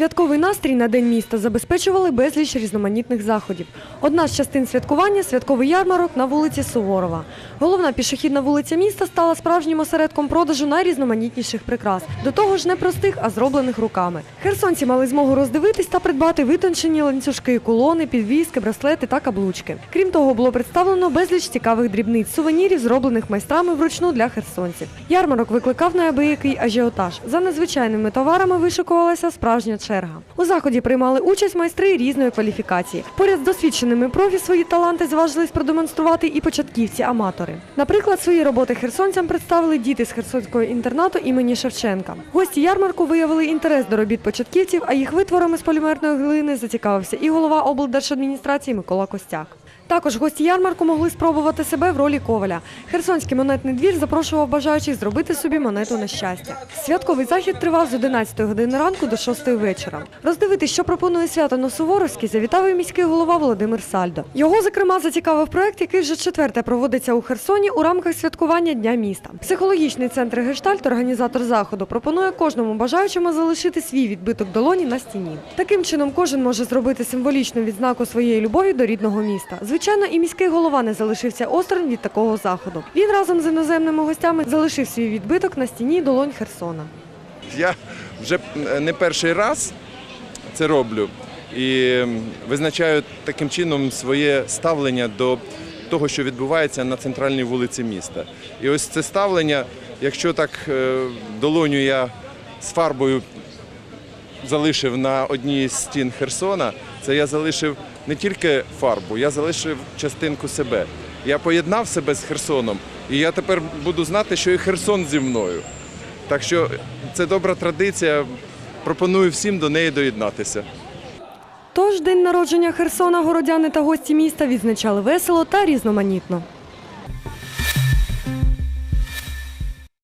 Святковий настрій на День міста забезпечували безліч різноманітних заходів. Одна з частин святкування святковий ярмарок на вулиці Суворова. Головна пішохідна вулиця міста стала справжнім осередком продажу найрізноманітніших прикрас. До того ж, не простих, а зроблених руками. Херсонці мали змогу роздивитись та придбати витончені ланцюжки, кулони, підвіски, браслети та каблучки. Крім того, було представлено безліч цікавих дрібниць, сувенірів, зроблених майстрами вручну для херсонців. Ярмарок викликав неабиякий ажіотаж. За незвичайними товарами вишикувалася справжня черга. У заході приймали участь майстри різної кваліфікації. Поряд з досвідченими профі свої таланти зважились продемонструвати і початківці-аматори. Наприклад, свої роботи херсонцям представили діти з херсонського інтернату імені Шевченка. Гості ярмарку виявили інтерес до робіт початківців, а їх витворами з полімерної глини зацікавився і голова облдержадміністрації Микола Костяк. Також гості ярмарку могли спробувати себе в ролі коваля. Херсонський монетний двір запрошував бажаючих зробити собі монету на щастя. Святковий захід тривав з 11 години ранку до 6 вечора. Роздивитись, що пропонує свято на Суворовській, завітав і міський голова Володимир Сальдо. Його, зокрема, зацікавив проект, який вже четверте проводиться у Херсоні у рамках святкування Дня міста. Психологічний центр Гештальт, організатор заходу, пропонує кожному бажаючому залишити свій відбиток долоні на стіні. Таким чином, кожен може зробити символічну відзнаку своєї любові до рідного міста. Звичайно, і міський голова не залишився осторонь від такого заходу. Він разом з іноземними гостями залишив свій відбиток на стіні долонь Херсона. Я вже не перший раз це роблю і визначаю таким чином своє ставлення до того, що відбувається на центральній вулиці міста. І ось це ставлення, якщо так е, долоню я з фарбою залишив на одній з стін Херсона, це я залишив не тільки фарбу, я залишив частинку себе. Я поєднав себе з Херсоном, і я тепер буду знати, що і Херсон зі мною. Так що це добра традиція. Пропоную всім до неї доєднатися. Тож день народження Херсона городяни та гості міста відзначали весело та різноманітно.